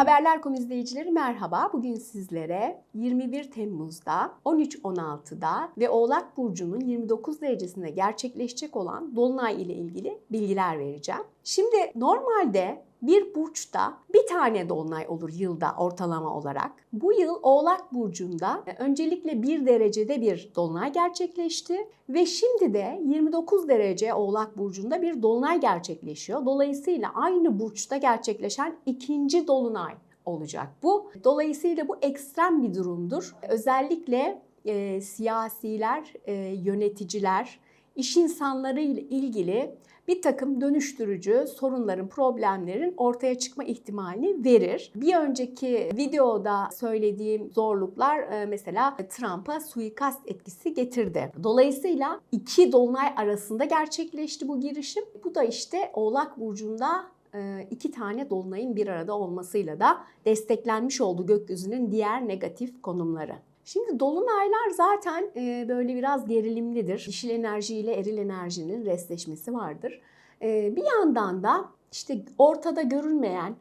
Haberler.com izleyicileri merhaba. Bugün sizlere 21 Temmuz'da, 13-16'da ve Oğlak Burcu'nun 29 derecesinde gerçekleşecek olan Dolunay ile ilgili bilgiler vereceğim. Şimdi normalde bir burçta bir tane dolunay olur yılda ortalama olarak. Bu yıl Oğlak Burcu'nda e, öncelikle bir derecede bir dolunay gerçekleşti ve şimdi de 29 derece Oğlak Burcu'nda bir dolunay gerçekleşiyor. Dolayısıyla aynı burçta gerçekleşen ikinci dolunay olacak bu. Dolayısıyla bu ekstrem bir durumdur. Özellikle e, siyasiler, e, yöneticiler, iş insanları ile ilgili bir takım dönüştürücü sorunların, problemlerin ortaya çıkma ihtimalini verir. Bir önceki videoda söylediğim zorluklar e, mesela Trump'a suikast etkisi getirdi. Dolayısıyla iki dolunay arasında gerçekleşti bu girişim. Bu da işte Oğlak Burcu'nda e, iki tane dolunayın bir arada olmasıyla da desteklenmiş oldu gökyüzünün diğer negatif konumları. Şimdi dolunaylar zaten e, böyle biraz gerilimlidir. Dişil enerji ile eril enerjinin restleşmesi vardır. E, bir yandan da işte ortada görünmeyen,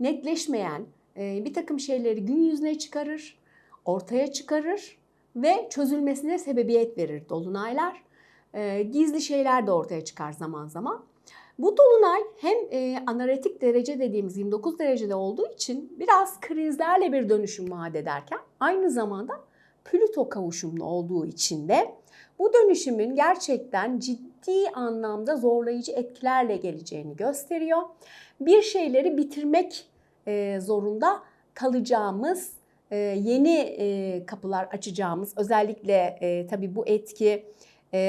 netleşmeyen e, bir takım şeyleri gün yüzüne çıkarır, ortaya çıkarır ve çözülmesine sebebiyet verir dolunaylar. Gizli şeyler de ortaya çıkar zaman zaman. Bu dolunay hem e, anaretik derece dediğimiz 29 derecede olduğu için biraz krizlerle bir dönüşüm vaat ederken aynı zamanda Plüto kavuşumlu olduğu için de bu dönüşümün gerçekten ciddi anlamda zorlayıcı etkilerle geleceğini gösteriyor. Bir şeyleri bitirmek e, zorunda kalacağımız, e, yeni e, kapılar açacağımız, özellikle tabii bu etki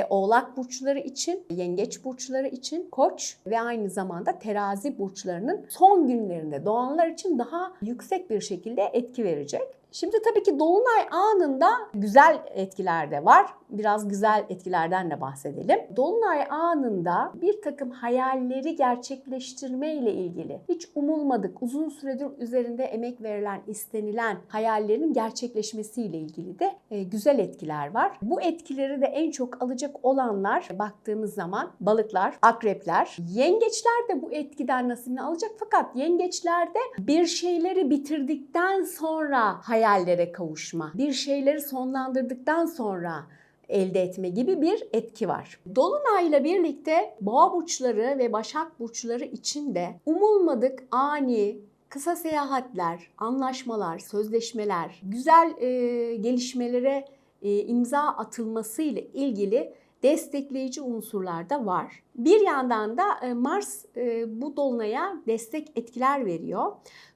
Oğlak burçları için, Yengeç burçları için, Koç ve aynı zamanda Terazi burçlarının son günlerinde doğanlar için daha yüksek bir şekilde etki verecek. Şimdi tabii ki dolunay anında güzel etkiler de var. Biraz güzel etkilerden de bahsedelim. Dolunay anında bir takım hayalleri gerçekleştirme ile ilgili hiç umulmadık, uzun süredir üzerinde emek verilen, istenilen hayallerin gerçekleşmesi ile ilgili de e, güzel etkiler var. Bu etkileri de en çok alacak olanlar baktığımız zaman balıklar, akrepler, yengeçler de bu etkiden nasibini alacak fakat yengeçlerde bir şeyleri bitirdikten sonra hayallere kavuşma, bir şeyleri sonlandırdıktan sonra elde etme gibi bir etki var. Dolunayla birlikte boğa burçları ve başak burçları için de umulmadık ani kısa seyahatler, anlaşmalar, sözleşmeler, güzel e, gelişmelere e, imza atılması ile ilgili destekleyici unsurlar da var. Bir yandan da e, Mars e, bu dolunaya destek etkiler veriyor.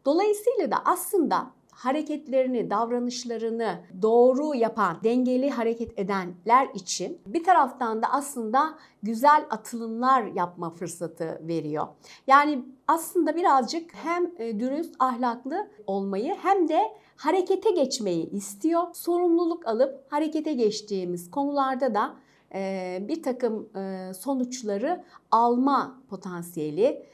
Dolayısıyla da aslında hareketlerini, davranışlarını doğru yapan, dengeli hareket edenler için bir taraftan da aslında güzel atılımlar yapma fırsatı veriyor. Yani aslında birazcık hem e, dürüst, ahlaklı olmayı hem de harekete geçmeyi istiyor. Sorumluluk alıp harekete geçtiğimiz konularda da e, bir takım e, sonuçları alma potansiyeli,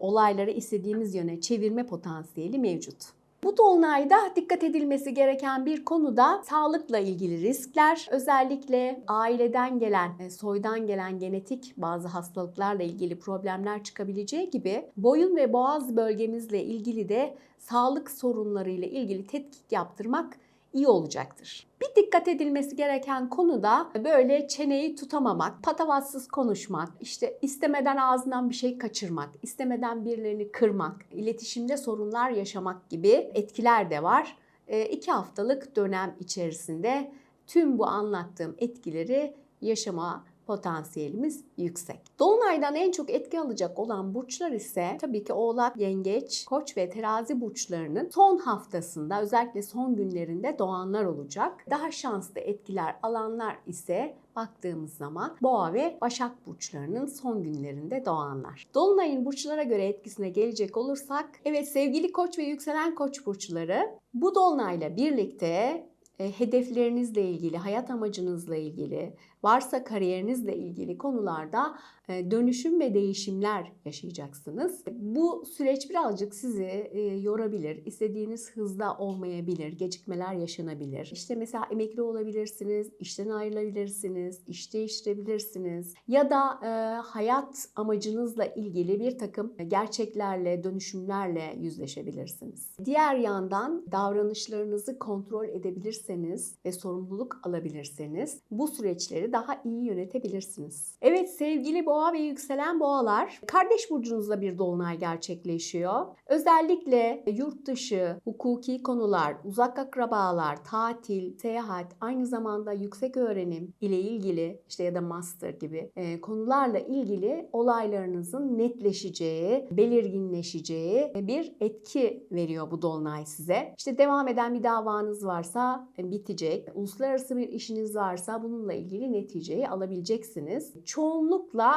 olayları istediğimiz yöne çevirme potansiyeli mevcut. Bu dolunayda dikkat edilmesi gereken bir konu da sağlıkla ilgili riskler. Özellikle aileden gelen, e, soydan gelen genetik bazı hastalıklarla ilgili problemler çıkabileceği gibi boyun ve boğaz bölgemizle ilgili de sağlık sorunlarıyla ilgili tetkik yaptırmak iyi olacaktır. Bir dikkat edilmesi gereken konu da böyle çeneyi tutamamak, patavatsız konuşmak, işte istemeden ağzından bir şey kaçırmak, istemeden birilerini kırmak, iletişimde sorunlar yaşamak gibi etkiler de var. E, iki haftalık dönem içerisinde tüm bu anlattığım etkileri yaşama potansiyelimiz yüksek. Dolunaydan en çok etki alacak olan burçlar ise tabii ki Oğlak, Yengeç, Koç ve Terazi burçlarının son haftasında özellikle son günlerinde doğanlar olacak. Daha şanslı etkiler alanlar ise baktığımız zaman Boğa ve Başak burçlarının son günlerinde doğanlar. Dolunayın burçlara göre etkisine gelecek olursak, evet sevgili Koç ve yükselen Koç burçları bu dolunayla birlikte e, hedeflerinizle ilgili, hayat amacınızla ilgili, Varsa kariyerinizle ilgili konularda e, dönüşüm ve değişimler yaşayacaksınız. Bu süreç birazcık sizi e, yorabilir. İstediğiniz hızda olmayabilir. Gecikmeler yaşanabilir. İşte mesela emekli olabilirsiniz, işten ayrılabilirsiniz, iş değiştirebilirsiniz. Ya da e, hayat amacınızla ilgili bir takım gerçeklerle, dönüşümlerle yüzleşebilirsiniz. Diğer yandan davranışlarınızı kontrol edebilirseniz ve sorumluluk alabilirseniz bu süreçleri daha iyi yönetebilirsiniz. Evet sevgili boğa ve yükselen boğalar, kardeş burcunuzda bir dolunay gerçekleşiyor. Özellikle yurt dışı, hukuki konular, uzak akrabalar, tatil, seyahat, aynı zamanda yüksek öğrenim ile ilgili işte ya da master gibi e, konularla ilgili olaylarınızın netleşeceği, belirginleşeceği bir etki veriyor bu dolunay size. İşte devam eden bir davanız varsa e, bitecek. Uluslararası bir işiniz varsa bununla ilgili neticeyi alabileceksiniz. Çoğunlukla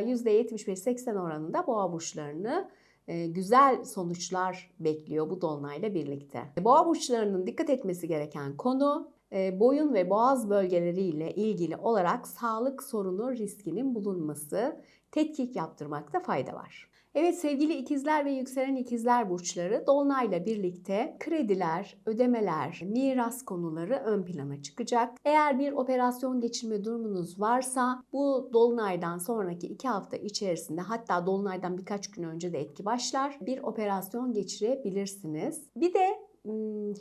e, %75-80 oranında boğa burçlarını güzel sonuçlar bekliyor bu dolunayla birlikte. Boğa burçlarının dikkat etmesi gereken konu boyun ve boğaz bölgeleriyle ilgili olarak sağlık sorunu riskinin bulunması, tetkik yaptırmakta fayda var. Evet sevgili ikizler ve yükselen ikizler burçları dolunayla birlikte krediler, ödemeler, miras konuları ön plana çıkacak. Eğer bir operasyon geçirme durumunuz varsa bu dolunaydan sonraki iki hafta içerisinde hatta dolunaydan birkaç gün önce de etki başlar. Bir operasyon geçirebilirsiniz. Bir de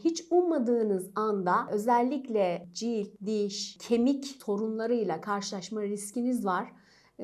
hiç ummadığınız anda özellikle cilt, diş, kemik sorunlarıyla karşılaşma riskiniz var.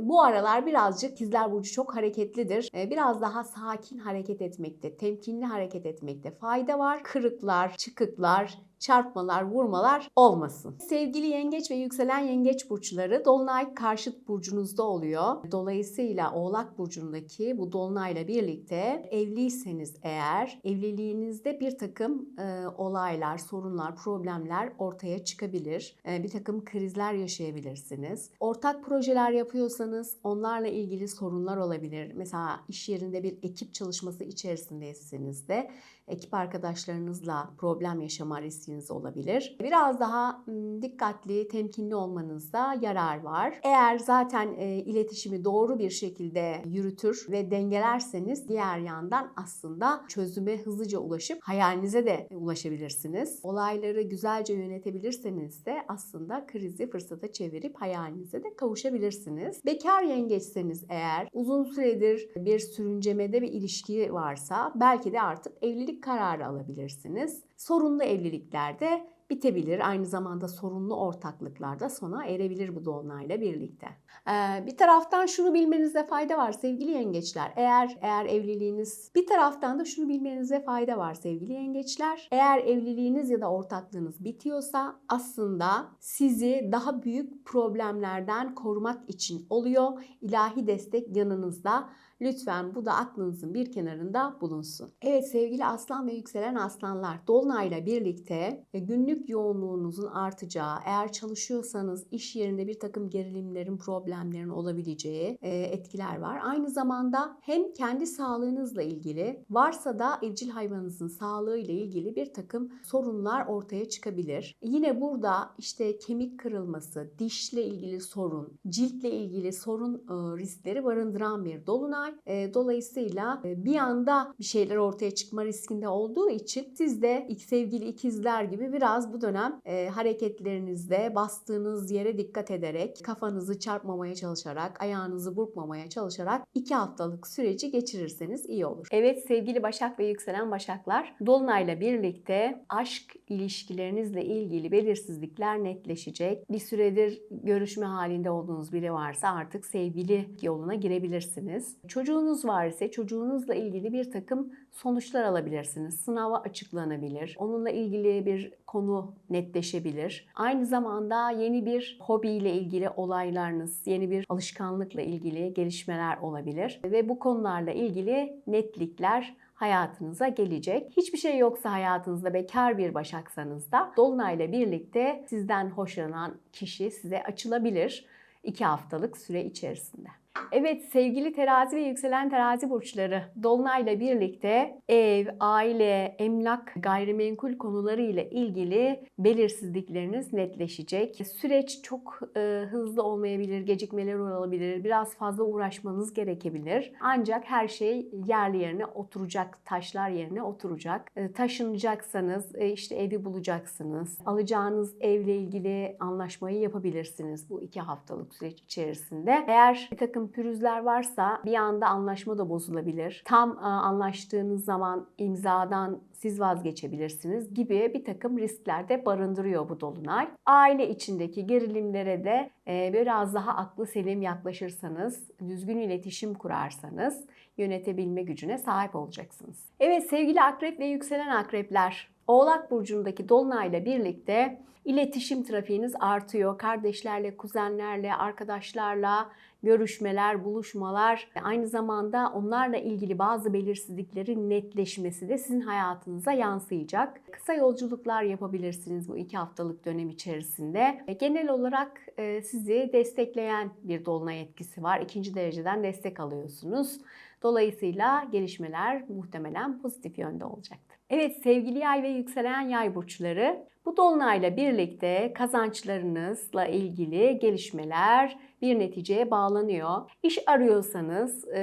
Bu aralar birazcık ikizler burcu çok hareketlidir. Biraz daha sakin hareket etmekte, temkinli hareket etmekte fayda var. Kırıklar, çıkıklar, çarpmalar, vurmalar olmasın. Sevgili yengeç ve yükselen yengeç burçları dolunay karşıt burcunuzda oluyor. Dolayısıyla Oğlak burcundaki bu dolunayla birlikte evliyseniz eğer evliliğinizde bir takım e, olaylar, sorunlar, problemler ortaya çıkabilir. E, bir takım krizler yaşayabilirsiniz. Ortak projeler yapıyorsanız onlarla ilgili sorunlar olabilir. Mesela iş yerinde bir ekip çalışması içerisindeyseniz de ekip arkadaşlarınızla problem yaşama riskiniz olabilir. Biraz daha dikkatli, temkinli olmanızda yarar var. Eğer zaten e, iletişimi doğru bir şekilde yürütür ve dengelerseniz diğer yandan aslında çözüme hızlıca ulaşıp hayalinize de ulaşabilirsiniz. Olayları güzelce yönetebilirseniz de aslında krizi fırsata çevirip hayalinize de kavuşabilirsiniz. Bekar yengeçseniz eğer uzun süredir bir sürüncemede bir ilişki varsa belki de artık evlilik kararı alabilirsiniz. Sorunlu evliliklerde bitebilir. Aynı zamanda sorunlu ortaklıklarda sona erebilir bu dolunayla birlikte. Ee, bir taraftan şunu bilmenizde fayda var sevgili yengeçler. Eğer eğer evliliğiniz bir taraftan da şunu bilmenizde fayda var sevgili yengeçler. Eğer evliliğiniz ya da ortaklığınız bitiyorsa aslında sizi daha büyük problemlerden korumak için oluyor. İlahi destek yanınızda. Lütfen bu da aklınızın bir kenarında bulunsun. Evet sevgili aslan ve yükselen aslanlar dolunayla birlikte e, günlük yoğunluğunuzun artacağı, eğer çalışıyorsanız iş yerinde bir takım gerilimlerin, problemlerin olabileceği e, etkiler var. Aynı zamanda hem kendi sağlığınızla ilgili varsa da evcil hayvanınızın sağlığı ile ilgili bir takım sorunlar ortaya çıkabilir. Yine burada işte kemik kırılması, dişle ilgili sorun, ciltle ilgili sorun e, riskleri barındıran bir dolunay var. E, dolayısıyla e, bir anda bir şeyler ortaya çıkma riskinde olduğu için siz de sevgili ikizler gibi biraz bu dönem e, hareketlerinizde bastığınız yere dikkat ederek, kafanızı çarpmamaya çalışarak, ayağınızı burkmamaya çalışarak iki haftalık süreci geçirirseniz iyi olur. Evet sevgili Başak ve yükselen Başaklar, Dolunay'la birlikte aşk ilişkilerinizle ilgili belirsizlikler netleşecek. Bir süredir görüşme halinde olduğunuz biri varsa artık sevgili yoluna girebilirsiniz. Çok Çocuğunuz var ise çocuğunuzla ilgili bir takım sonuçlar alabilirsiniz. Sınava açıklanabilir. Onunla ilgili bir konu netleşebilir. Aynı zamanda yeni bir hobiyle ilgili olaylarınız, yeni bir alışkanlıkla ilgili gelişmeler olabilir. Ve bu konularla ilgili netlikler hayatınıza gelecek. Hiçbir şey yoksa hayatınızda bekar bir başaksanız da Dolunay'la birlikte sizden hoşlanan kişi size açılabilir 2 haftalık süre içerisinde. Evet sevgili terazi ve yükselen terazi burçları Dolunay'la birlikte ev, aile, emlak, gayrimenkul konuları ile ilgili belirsizlikleriniz netleşecek. Süreç çok e, hızlı olmayabilir, gecikmeler olabilir, biraz fazla uğraşmanız gerekebilir. Ancak her şey yerli yerine oturacak, taşlar yerine oturacak. E, taşınacaksanız e, işte evi bulacaksınız. Alacağınız evle ilgili anlaşmayı yapabilirsiniz bu iki haftalık süreç içerisinde. Eğer bir takım pürüzler varsa bir anda anlaşma da bozulabilir. Tam anlaştığınız zaman imzadan siz vazgeçebilirsiniz gibi bir takım riskler de barındırıyor bu dolunay. Aile içindeki gerilimlere de e, biraz daha aklı selim yaklaşırsanız, düzgün iletişim kurarsanız yönetebilme gücüne sahip olacaksınız. Evet sevgili akrep ve yükselen akrepler, Oğlak burcundaki dolunayla birlikte iletişim trafiğiniz artıyor. Kardeşlerle, kuzenlerle, arkadaşlarla görüşmeler, buluşmalar, aynı zamanda onlarla ilgili bazı belirsizliklerin netleşmesi de sizin hayatınıza yansıyacak. Kısa yolculuklar yapabilirsiniz bu iki haftalık dönem içerisinde. Genel olarak e, sizi destekleyen bir dolunay etkisi var. İkinci dereceden destek alıyorsunuz. Dolayısıyla gelişmeler muhtemelen pozitif yönde olacaktır. Evet sevgili yay ve yükselen yay burçları bu dolunayla birlikte kazançlarınızla ilgili gelişmeler bir neticeye bağlanıyor. İş arıyorsanız e,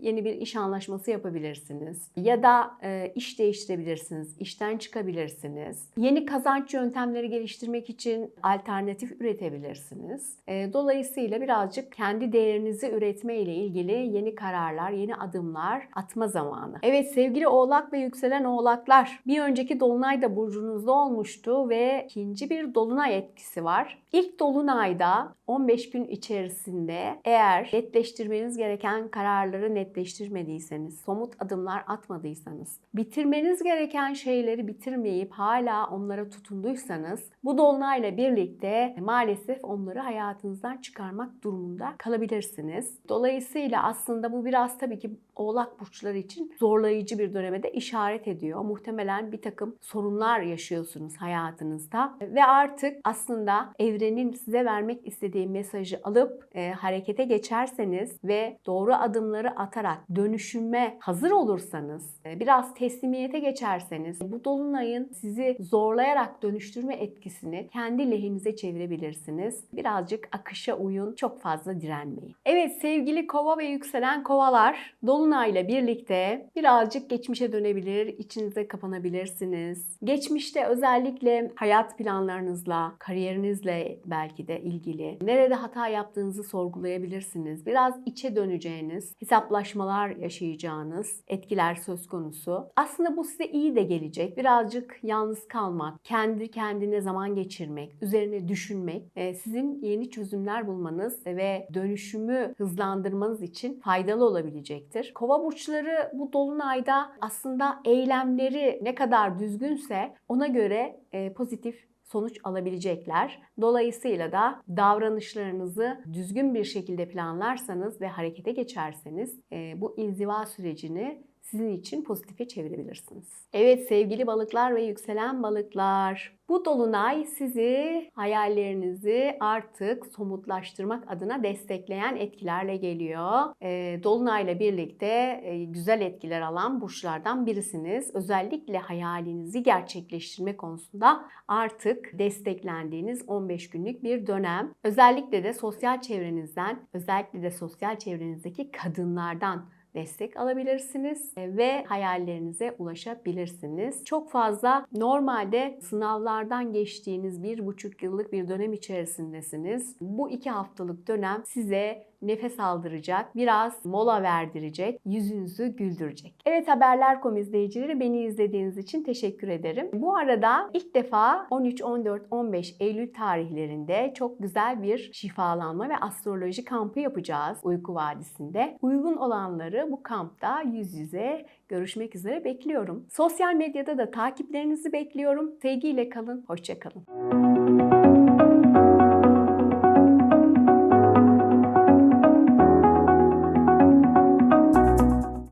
yeni bir iş anlaşması yapabilirsiniz. Ya da e, iş değiştirebilirsiniz, işten çıkabilirsiniz. Yeni kazanç yöntemleri geliştirmek için alternatif üretebilirsiniz. E, dolayısıyla birazcık kendi değerinizi üretme ile ilgili yeni kararlar, yeni adımlar atma zamanı. Evet sevgili oğlak ve yükselen oğlaklar bir önceki dolunay da burcunuzda olmuştu ve ikinci bir dolunay etkisi var. İlk dolunayda 15 gün içerisinde eğer netleştirmeniz gereken kararları netleştirmediyseniz, somut adımlar atmadıysanız, bitirmeniz gereken şeyleri bitirmeyip hala onlara tutunduysanız bu dolunayla birlikte maalesef onları hayatınızdan çıkarmak durumunda kalabilirsiniz. Dolayısıyla aslında bu biraz tabii ki Oğlak burçları için zorlayıcı bir döneme de işaret ediyor. Muhtemelen bir takım sorunlar yaşıyorsunuz hayatınızda ve artık aslında evrenin size vermek istediği mesajı alıp e, harekete geçerseniz ve doğru adımları atarak dönüşüme hazır olursanız, e, biraz teslimiyete geçerseniz bu dolunayın sizi zorlayarak dönüştürme etkisini kendi lehinize çevirebilirsiniz. Birazcık akışa uyun, çok fazla direnmeyin. Evet sevgili kova ve yükselen kovalar, dolunayla birlikte birazcık geçmişe dönebilir, içinize kapanabilirsiniz. Geçmişte özellikle hayat planlarınızla, kariyerinizle belki de ilgili nerede hata yaptığınızı sorgulayabilirsiniz. Biraz içe döneceğiniz, hesaplaşmalar yaşayacağınız etkiler söz konusu. Aslında bu size iyi de gelecek. Birazcık yalnız kalmak, kendi kendine zaman geçirmek, üzerine düşünmek e, sizin yeni çözümler bulmanız ve dönüşümü hızlandırmanız için faydalı olabilecektir. Kova burçları bu dolunayda aslında eylemleri ne kadar düzgünse ona göre e, pozitif sonuç alabilecekler. Dolayısıyla da davranışlarınızı düzgün bir şekilde planlarsanız ve harekete geçerseniz bu inziva sürecini sizin için pozitife çevirebilirsiniz. Evet sevgili balıklar ve yükselen balıklar. Bu dolunay sizi hayallerinizi artık somutlaştırmak adına destekleyen etkilerle geliyor. E, dolunayla birlikte e, güzel etkiler alan burçlardan birisiniz. Özellikle hayalinizi gerçekleştirme konusunda artık desteklendiğiniz 15 günlük bir dönem. Özellikle de sosyal çevrenizden, özellikle de sosyal çevrenizdeki kadınlardan destek alabilirsiniz e, ve hayallerinize ulaşabilirsiniz. Çok fazla normalde sınavlardan geçtiğiniz bir buçuk yıllık bir dönem içerisindesiniz. Bu iki haftalık dönem size nefes aldıracak, biraz mola verdirecek, yüzünüzü güldürecek. Evet Haberler.com izleyicileri beni izlediğiniz için teşekkür ederim. Bu arada ilk defa 13, 14, 15 Eylül tarihlerinde çok güzel bir şifalanma ve astroloji kampı yapacağız Uyku Vadisi'nde. Uygun olanları bu kampta yüz yüze görüşmek üzere bekliyorum. Sosyal medyada da takiplerinizi bekliyorum. Sevgiyle kalın, hoşçakalın.